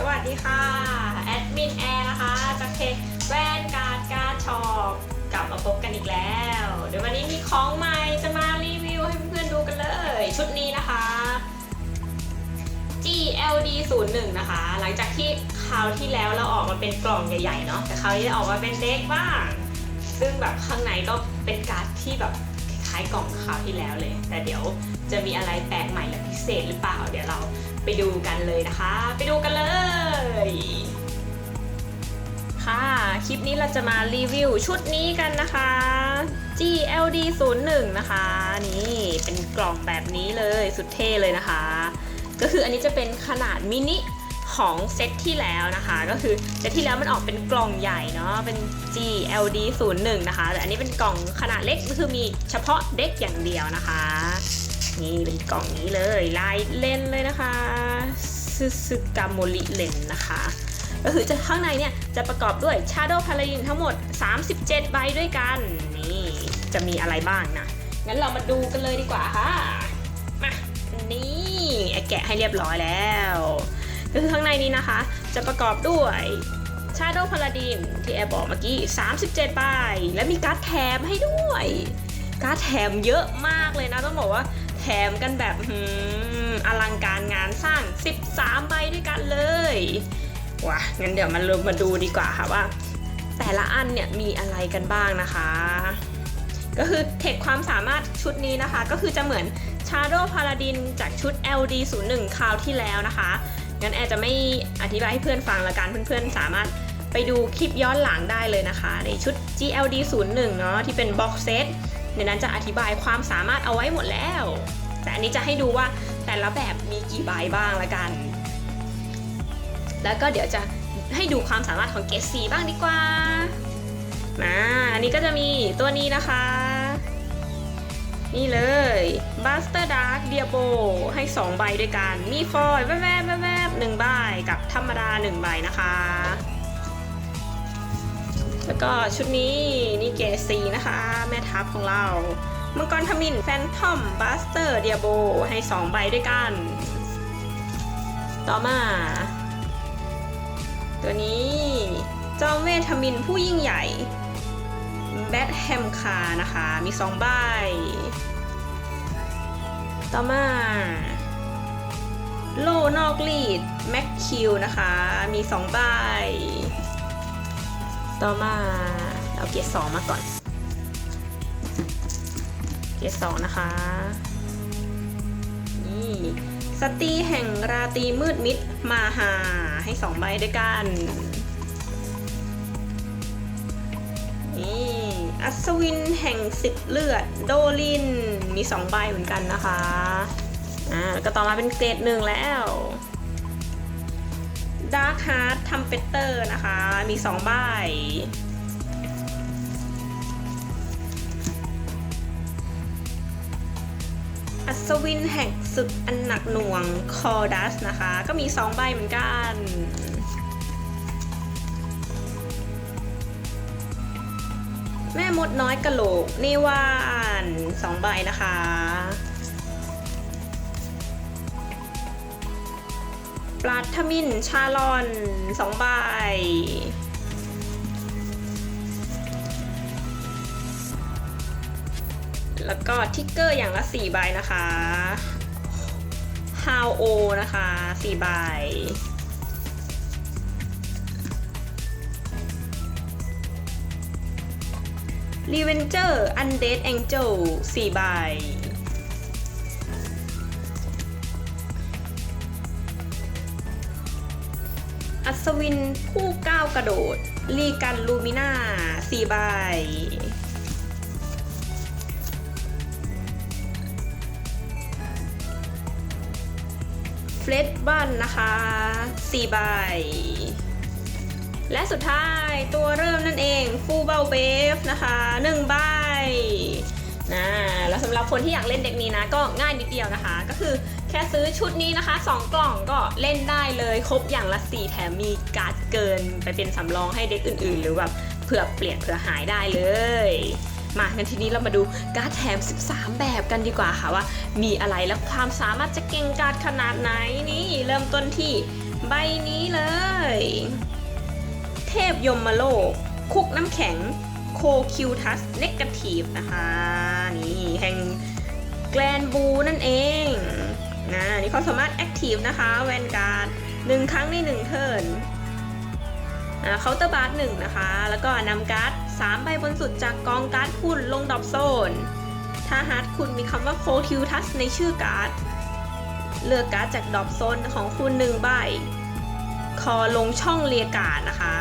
สวัสดีค่ะ แอดมินแอร์นะคะจากเพจแวนการ์ดการ์ดช็อปกลับมาพบกันอีกแล้ว เดี๋ยววันนี้มีของใหม่จะมารีวิวให้เพื่อนๆดูกันเลย ชุดนี้นะคะ GLD 0 1นะคะ หลังจากที่คราวที่แล้วเราออกมาเป็นกล่องใหญ่ๆเนาะแต่คราวนี้ออกมาเป็นเด็กบ้าง ซึ่งแบบข้างในก็เป็นการ์ดที่แบบคล้ายกล่องคราวที่แล้วเลย แต่เดี๋ยวจะมีอะไรแปลกใหม่และพิเศษหรือเปล่า เดี๋ยวเรา ไปดูกันเลยนะคะ ไปดูกันเลย ค่ะ คลิปนี้เราจะมารีวิวชุดนี้กันนะคะ GLD 0 1นะคะ นี่เป็นกล่องแบบนี้เลยสุดเท่เลยนะคะ ก็คืออันนี้จะเป็นขนาดมินิของเซตที่แล้วนะคะ ก็คือเซตที่แล้วมันออกเป็นกล่องใหญ่เนาะเป็น GLD 0 1นะคะแต่อันนี้เป็นกล่องขนาดเล็กก็คือมีเฉพาะเด็กอย่างเดียวนะคะ นี่เป็นกล่องนี้เลยลายเลนเลยนะคะซึซึกาโมริเลนนะคะก็คือจะข้างในเนี่ยจะประกอบด้วย Shadow Paladin ทั้งหมด 37 ใบด้วยกัน นี่จะมีอะไรบ้างนะ งั้นเรามาดูกันเลยดีกว่าค่ะ มานี่แกะให้เรียบร้อยแล้ว ก็คือข้างในนี้นะคะ จะประกอบด้วย Shadow Paladin ที่แอร์บอกเมื่อกี้ 37 ใบ และมีการ์ดแถมให้ด้วย การ์ดแถมเยอะมากเลยนะ ต้องบอกว่า ถมกันแบบอลังการงานสร้าง 13 ใบด้วยกันเลยว้างั้นเดี๋ยวมาเริ่มมาดูดีกว่าค่ะว่า แต่ละอันเนี่ยมีอะไรกันบ้างนะคะ ก็คือเทคความสามารถชุดนี้นะคะ ก็คือจะเหมือน Shadow Paladin จากชุด LD 0 1 คราวที่แล้วนะคะงั้นแอร์จะไม่อธิบายให้เพื่อนฟังละกันเพื่อนๆ สามารถไปดูคลิปย้อนหลังได้เลยนะคะ ในชุด GLD 0 1 เนาะที่เป็นบ็อกเซต ในนั้นจะอธิบายความสามารถเอาไว้หมดแล้ว แต่อันนี้จะให้ดูว่าแต่ละแบบมีกี่ใบบ้างละกัน แล้วก็เดี๋ยวจะให้ดูความสามารถของเกสีบ้างดีกว่ามาอันนี้ก็จะมีตัวนี้นะคะ นี่เลย Buster Dark Diabo ให้ 2 ใบด้วยกัน มีฟอยแวบๆแวบๆหนึ่งใบกับธรรมดา 1 ใบนะคะ แล้วก็ชุดนี้นี่เกซีนะคะ แม่ทัพของเรา มังกรทมินแฟนทอมบัสเตอร์เดียโบให้ 2 ใบด้วยกัน ต่อมา ตัวนี้จอมเวทมินผู้ยิ่งใหญ่แบทแฮมคานะคะ มี 2 ใบ ต่อมา โลนอกลีดแม็กคิวนะคะ มี 2 ใบ ต่อมาเอาเกียร์สองมาก่อน เกียร์สองนะคะ นี่สตรีแห่งราตรีมืดมิดมาหาให้สองใบด้วยกัน นี่อัศวินแห่งสิบเลือด โดลิน มีสองใบเหมือนกันนะคะ อ่าแล้วก็ต่อมาเป็นเกรดหนึ่งแล้ว ดาร์คฮาร์ดทัมเปเตอร์นะคะ มีสองใบอัศวินแห่งศึกอันหนักหน่วงคอดัสนะคะ ก็มี2ใบเหมือนกันแม่มดน้อยกะโหลกนิวานสองใบนะคะ ปลาทมินชาลอนสองใบ แล้วก็ทิกเกอร์อย่างละ4ใบนะคะฮาวโอนะคะ4ใบรีเวนเจอร์อันเดดแองเจิล4ใบ อัศวินผู้ก้าวกระโดด ลีกันลูมิน่า4ใบ เฟลดบันนะคะ4ใบ และสุดท้ายตัวเริ่มนั่นเองฟูเบลเบฟนะคะ1ใบนะแล้วสำหรับคนที่อยากเล่นเด็กนี้นะ ก็ง่ายนิดเดียวนะคะ ก็คือ ค่ซื้อชุดนี้นะคะ 2 กล่องก็เล่นได้เลยครบอย่างละ4แถมมีการ์ดเกินไปเป็นสำรองให้เด็กอื่น ๆ หรือแบบเผื่อเปลี่ยนเผื่อหายได้เลย มางั้นทีนี้เรามาดูการ์ดแถม 13 แบบกันดีกว่าค่ะว่า มีอะไรและความสามารถจะเก่งกาจขนาดไหนนี่เริ่มต้นที่ใบนี้เลย เทพยมโลก คุกน้ำแข็งโคคิวทัสเนกาทีฟนะคะ นี่แห่งแกลนบูนั่นเอง นะนี่เขามสามารถแอคทีฟนะคะแวนการ์ดหนึ่งครั้งในหนึ่งเทิร์นเคาน์เตอร์บาร์หนึ่งนะคะ แล้วก็นำการ์ดสามใบบนสุดจากกองการ์ดคุณลงดรอปโซน ถ้าฮาร์ดคุณมีคำว่าโคคิวทัสในชื่อการ์ด เลือกการ์ดจากดรอปโซนของคุณหนึ่งใบ คอลงช่องเรียการ์ดนะคะ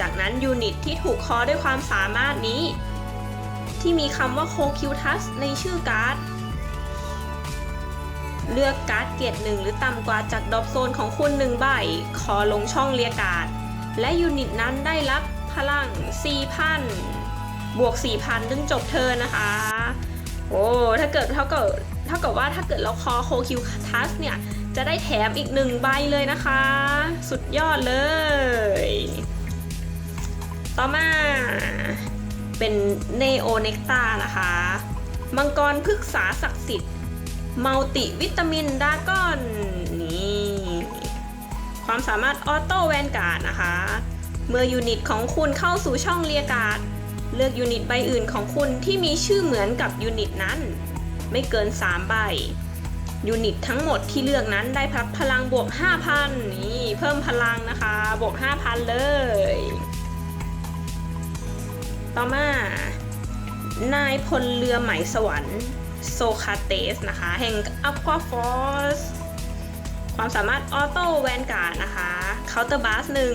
จากนั้นยูนิตที่ถูกคอด้วยความสามารถนี้ ที่มีคำว่าโคคิวทัสในชื่อการ์ด เลือกการ์ดเกียรติหนึ่งหรือต่ำกว่าจากดอปโซนของคุณหนึ่งใบคอลงช่องเรียการ์ดและยูนิตนั้นได้รับพลัง 4,000 บวก 4,000ถึงจบเทิร์นนะคะ โอ้ถ้าเกิดเท่ากับเท่ากับว่าถ้าเกิดเราคอโคคิวทัสเนี่ย จะได้แถมอีกหนึ่งใบเลยนะคะ สุดยอดเลย ต่อมาเป็นเนโอเนกตานะคะ มังกรพฤกษาศักดิ์สิทธิ์ มัลติวิตามินดาก้อนนี่ความสามารถออโต้แวนการ์ดนะคะ เมื่อยูนิตของคุณเข้าสู่ช่องเรียการ์ดเลือกยูนิตใบอื่นของคุณที่มีชื่อเหมือนกับยูนิตนั้น ไม่เกิน 3 ใบ ยูนิตทั้งหมดที่เลือกนั้นได้พับพลังบวก 5,000 นี่เพิ่มพลังนะคะ บวก 5,000 เลย ต่อมา นายพลเรือไหมสวรรค์ โซคาเตสนะคะแห่งอัควาฟอสความสามารถออโต้แวนการ์ดนะคะเคาน์เตอร์บาสหนึ่ง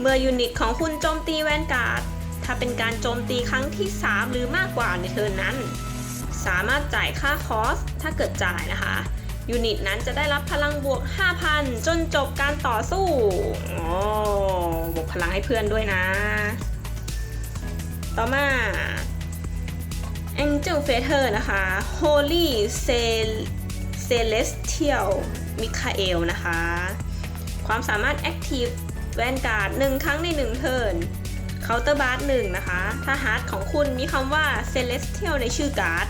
เมื่อยูนิตของคุณโจมตีแวนการ์ดถ้าเป็นการโจมตีครั้งที่ 3 หรือมากกว่าในเทิร์นนั้น สามารถจ่ายค่าคอส ถ้าเกิดจ่ายนะคะยูนิตนั้นจะได้รับพลังบวก 5,000 จนจบการต่อสู้โอ้บวกพลังให้เพื่อนด้วยนะ ต่อมา Angel Feather นะคะ Holy Celestial Michael นะคะ ความสามารถ Active แวนการ์ดหนึ่งครั้งในหนึ่งเทิร์นเคาน์เตอร์บาร์หนึ่งนะคะ ถ้าฮาร์ดของคุณมีคำว่า Celestial ในชื่อการ์ด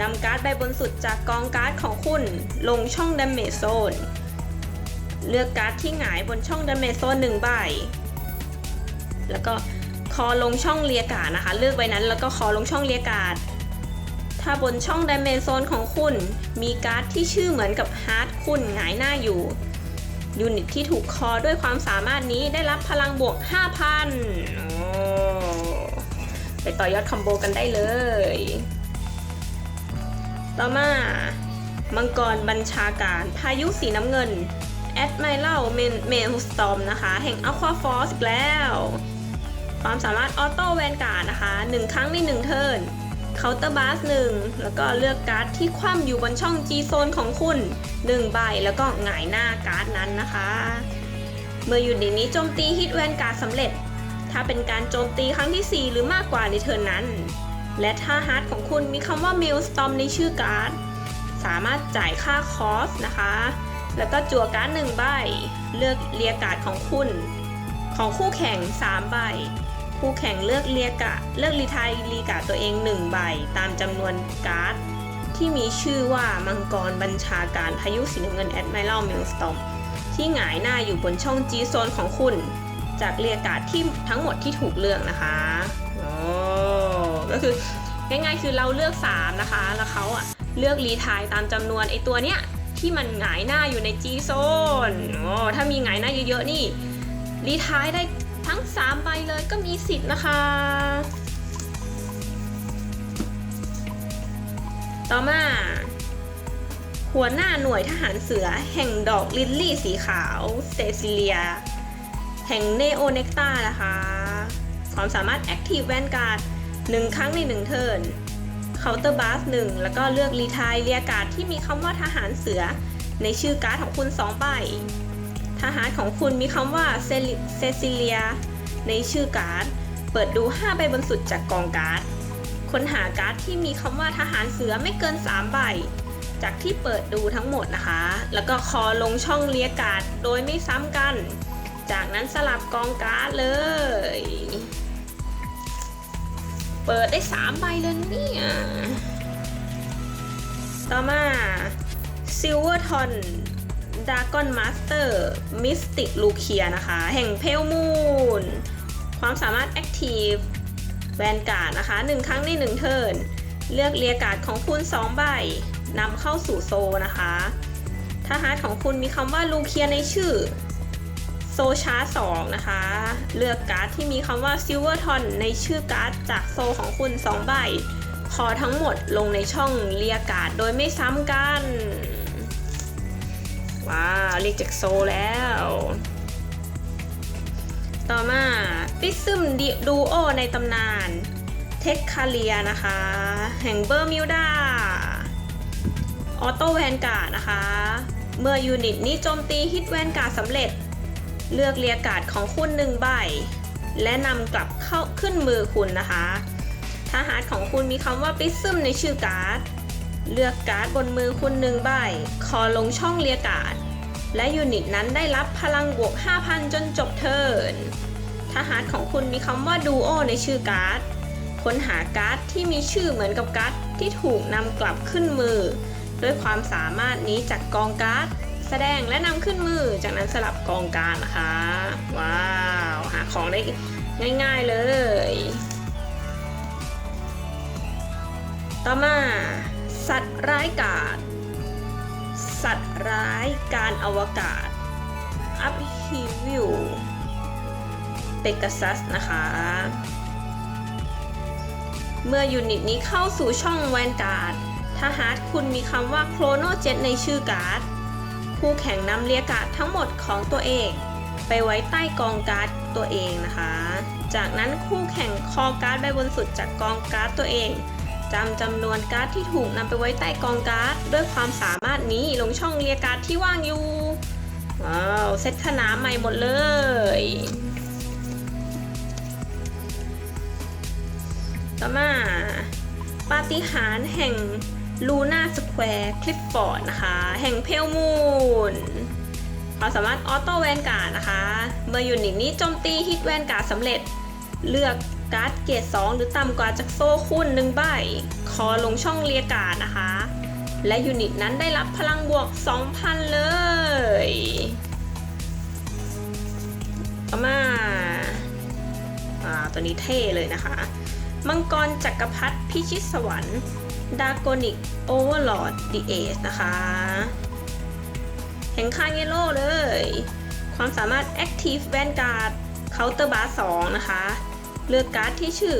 นำการ์ดใบบนสุดจากกองการ์ดของคุณลงช่อง Damage Zone เลือกการ์ดที่หงายบนช่อง Damage Zone หนึ่งใบ แล้วก็ คอลงช่องเรียการ์ดนะคะ เลือกใบนั้นแล้วก็คอลงช่องเรียการ์ดถ้าบนช่อง Damage Zone ของคุณ มีการ์ดที่ชื่อเหมือนกับฮาร์ดคุณหงายหน้าอยู่ ยูนิตที่ถูกคอด้วยความสามารถนี้ได้รับพลังบวก 5,000โอ้ไปต่อยอดคอมโบกันได้เลย ต่อมามังกรบัญชาการพายุสีน้ำเงินแอดไมเล่าเมนเมลสตอมนะคะ แห่งอควาฟอสอีกแล้ว ความสามารถออโต้แวนการ์ดนะคะ 1 ครั้งใน1เทิร์นเคาน์เตอร์บาสหนึ่งแล้วก็เลือกการ์ดที่คว่ำอยู่บนช่อง G โซนของคุณ 1 ใบแล้วก็หงายหน้าการ์ดนั้นนะคะ เมื่ออยู่ในนี้โจมตีฮิตแวนการ์ดสำเร็จ ถ้าเป็นการโจมตีครั้งที่ 4 หรือมากกว่าในเทิร์นนั้น และถ้าฮาร์ดของคุณมีคำว่าเมลสตอมในชื่อการ์ดสามารถจ่ายค่าคอสนะคะ แล้วก็จั่วการ์ดหนึ่งใบ เลือกเรียการ์ดของคุณ ของคู่แข่ง 3 ใบ คู่แข่งเลือกเรียกะเลือกรีไทายรีกะตัวเอง1ใบตามจำนวนการ์ดที่มีชื่อว่ามังกรบัญชาการพายุสีน้ำเงินแอดไมรัลเมลสตอมที่หงายหน้าอยู่บนช่อง G โซนของคุณ จากเรียกการ์ดที่ทั้งหมดที่ถูกเลือกนะคะโอ้ก็คือง่ายๆคือเราเลือก 3 นะคะ แล้วเขาอะเลือกรีไทายตามจำนวนไอตัวเนี้ยที่มันหงายหน้าอยู่ใน G โซนโอ้ถ้ามีหงายหน้าเยอะๆนี่รีไทายได้ ทั้ง 3 ใบเลยก็มีสิทธิ์นะคะ ต่อมา หัวหน้าหน่วยทหารเสือแห่งดอกลิลลี่สีขาวเซซิเลีย แห่งเนโอเนกตานะคะ ความสามารถ Active Vanguard 1ครั้งใน 1 เทิร์นเคาน์เตอร์บาส1แล้วก็เลือกรีทายเรียการ์ดที่มีคำว่าทหารเสือในชื่อการ์ดของคุณ 2 ใบ ทหารของคุณมีคำว่าเซซิเลีย ในชื่อการ์ด เปิดดู 5 ใบบนสุดจากกองการ์ด ค้นหาการ์ดที่มีคำว่าทหารเสือไม่เกิน 3 ใบ จากที่เปิดดูทั้งหมดนะคะ แล้วก็คอลงช่องเลียการ์ดโดยไม่ซ้ำกัน จากนั้นสลับกองการ์ดเลย เปิดได้ 3 ใบเลยเนี่ยต่อมาซิลเวอร์ทอน ดากอนมาสเตอร์มิสติกลูเคียนะคะ แห่งเพลมูนความสามารถแอคทีฟแวนการ์ดนะคะ 1 ครั้งใน1เทิร์นเลือกเรียการ์ดของคุณ 2 ใบนำเข้าสู่โซนะคะ ถ้าฮาร์ดของคุณมีคำว่าลูเคียในชื่อโซชาร์สองนะคะ เลือกการ์ดที่มีคำว่าซิลเวอร์ทอนในชื่อการ์ดจากโซของคุณ 2 ใบพอทั้งหมดลงในช่องเรียการ์ดโดยไม่ซ้ำกัน ว้าวเรียกจากโซแล้ว ต่อมาปิซึมดูโอในตำนาน เทคคาเลียนะคะ แห่งเบอร์มิวดาออโต้แวนการ์ดนะคะ เมื่อยูนิตนี้โจมตีฮิตแวนการ์ดสำเร็จ เลือกเรียการ์ดของคุณหนึ่งใบ และนำกลับเข้าขึ้นมือคุณนะคะ ถ้าฮาร์ดของคุณมีคำว่าปิซึมในชื่อการ์ด เลือกการ์ดบนมือคุณหนึ่งใบ คอลงช่องเรียการ์ด และยูนิตนั้นได้รับพลังบวก 5,000 จนจบเทิร์น ถ้าฮาร์ดของคุณมีคำว่าดูโอในชื่อการ์ด ค้นหาการ์ดที่มีชื่อเหมือนกับการ์ดที่ถูกนำกลับขึ้นมือ ด้วยความสามารถนี้จากกองการ์ด แสดงและนำขึ้นมือ จากนั้นสลับกองการดนะคะ ว้าว หาของได้ง่ายๆเลย ต่อมา สัตว์ร้ายกาจสัตว์ร้ายการอวกาศ อัพฮิวิวเปก a ซัสนะคะ เมื่อยูนิตนี้เข้าสู่ช่องแวนการ์ดถ้าฮาร์ดคุณมีคำว่าโครโนเจ t ในชื่อการ์ดคู่แข่งนำเรียกาดทั้งหมดของตัวเอง ไปไว้ใต้กองการ์ดตัวเองนะคะ จากนั้นคู่แข่งคอการ์ดใบบนสุดจากกองการ์ดตัวเอง จำจำนวนการ์ดที่ถูกนำไปไว้ใต้กองการ์ดด้วยความสามารถนี้ลงช่องเรียการ์ดที่ว่างอยู่ ว้าว เซตขนาใหม่หมดเลย ต่อมา ปาฏิหาริย์แห่งลูน่าสแควร์คลิปฟอร์ดนะคะ แห่งเพลมูนความสามารถออโต้แวนการ์ดนะคะ เมื่อยูนิตนี้โจมตีฮิตแวนการ์ดสำเร็จ เลือกการ์ดเกรด2หรือต่ำกว่าจากโซ่คุณหนึ่งใบ คอลงช่องเรียการ์ดนะคะ และยูนิตนั้นได้รับพลังบวก 2,000 เลยต่อมาอ่าตัวนี้เท่เลยนะคะ มังกรจักรพรรดิพิชิตสวรรค์ดาก o นิกโอเวอร์ลอร์ดดีเอสนะคะแห่งคางเยโลเลย ความสามารถ Active Vanguard Counter Bar 2นะคะ เลือกการ์ดที่ชื่อ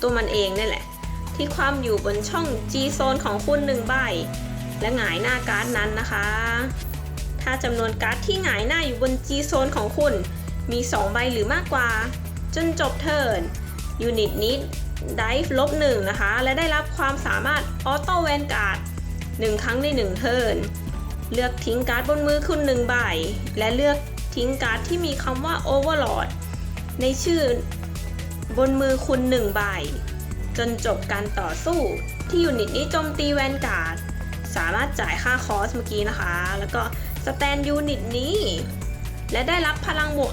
ตัวมันเองนี่แหละ ที่ความอยู่บนช่อง G Zone ของคุณหนึ่งใบ และหงายหน้าการ์ดนั้นนะคะ ถ้าจำนวนการ์ดที่หงายหน้าอยู่บน G Zone ของคุณ มี 2 ใบหรือมากกว่า จนจบเทิร์นยูนิตนี้ได้ลบหนึ่งนะคะ และได้รับความสามารถออโต้แวนการ์ดหนึ่งครั้งในหนึ่งเทิร์นเลือกทิ้งการ์ดบนมือคุณหนึ่งใบ และเลือก ทิ้งการ์ดที่มีคำว่า Overlord ในชื่อบนมือคุณหนึ่งใบ จนจบการต่อสู้ที่ยูนิตนี้โจมตีแวนการ์ด สามารถจ่ายค่าคอสเมื่อกี้นะคะ แล้วก็สแตนยูนิตนี้ และได้รับพลังบวก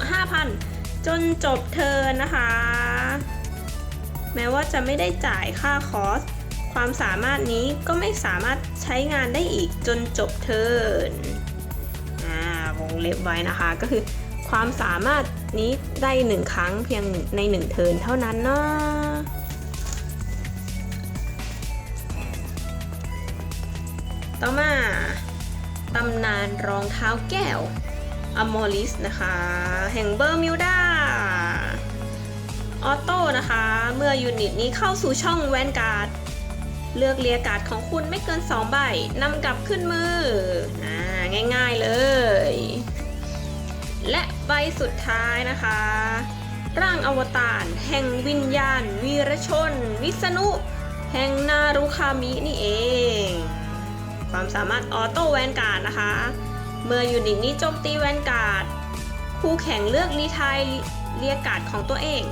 5,000 จนจบเทิร์นนะคะ แม้ว่าจะไม่ได้จ่ายค่าคอส ความสามารถนี้ก็ไม่สามารถใช้งานได้อีกจนจบเทิร์น งเล็บไว้นะคะ ก็คือความสามารถนี้ได้หนึ่งครั้งเพียงในหนึ่งเทิร์นเท่านั้นเนาะต่อมาตำนานรองเท้าแก้วอมอลิสนะคะ แห่งเบอร์มิวดาออโต้นะคะ เมื่อยูนิตนี้เข้าสู่ช่องแวนการ์ด เลือกเรียการ์ดของคุณไม่เกิน 2 ใบนำกลับขึ้นมือ อ่า ง่ายๆเลย ใบสุดท้ายนะคะ ร่างอวตารแห่งวิญญาณ วีรชน วิษณุ แห่งนารุคามินี่เอง ความสามารถออโต้แวนการ์ดนะคะ เมื่อยูนิตนี้โจมตีแวนการ์ดคู่แข่งเลือกรีไทายเรียการ์ดของตัวเอง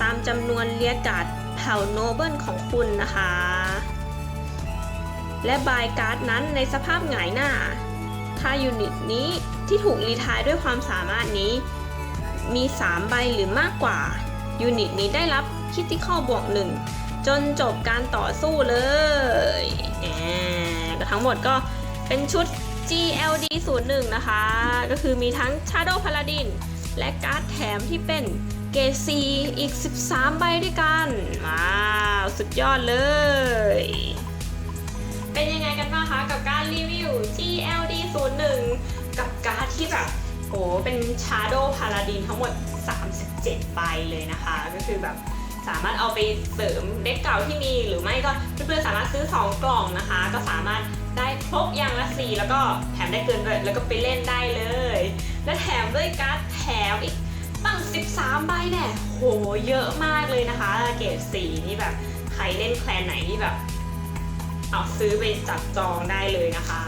ตามจำนวนเรียการ์ดเผ่าโนเบิลของคุณนะคะ และบายการ์ดนั้นในสภาพหงายหน้า ถ้ายูนิตนี้ที่ถูกรีไทายด้วยความสามารถนี้ มี 3 ใบหรือมากกว่า ยูนิตนี้ได้รับคิติคอบวกหนึ่งจนจบการต่อสู้เลยแหมก็ทั้งหมดก็เป็นชุด GLD 0 1นะคะ ก็คือมีทั้ง Shadow Paladin และการ์ดแถมที่เป็นเกรด C อีก 13 ใบด้วยกัน ว้าว สุดยอดเลย เป็นยังไงกันบ้างคะกับการรีวิว GLD 0 1กับการ์ดที่แบบโอ้เป็น Shadow Paladin ทั้งหมด 37ใบเลยนะคะ ก็คือแบบสามารถเอาไปเสริมเด็กเก่าที่มีหรือไม่ก็เพื่อนๆสามารถซื้อ 2 กล่องนะคะ ก็สามารถได้ครบอย่างละ4แล้วก็แถมได้เกินด้วยแล้วก็ไปเล่นได้เลย และแถมด้วยการ์ดแถมอีกตั้ง 13 ใบแน่โหเยอะมากเลยนะคะ เกรดสีนี่แบบใครเล่นแคลนไหนที่แบบ เอาซื้อไปจับจองได้เลยนะคะ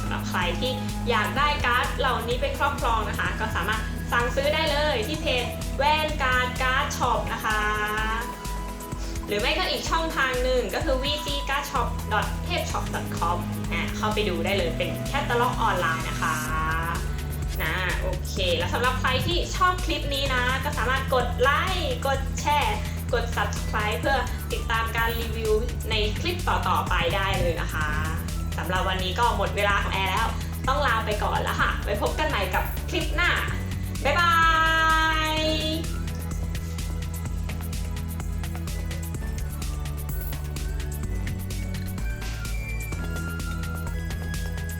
สำหรับใครที่อยากได้การ์ดเหล่านี้ไปครอบครองนะคะ ก็สามารถสั่งซื้อได้เลยที่เพจแวนการ์ดการ์ดช็อปนะคะ หรือไม่ก็อีกช่องทางหนึ่งก็คือ vcardshop.tapeshop.com อะเข้าไปดูได้เลยเป็นแคตตาล็อกออนไลน์นะคะนะโอเค แล้วสำหรับใครที่ชอบคลิปนี้นะ ก็สามารถกดไลค์กดแชร์ กด subscribe เพื่อติดตามการรีวิวในคลิปต่อๆไปได้เลยนะคะสำหรับวันนี้ก็หมดเวลาของแอร์แล้ว ต้องลาไปก่อนแล้วค่ะ ไว้พบกันใหม่กับคลิปหน้า บ๊ายบาย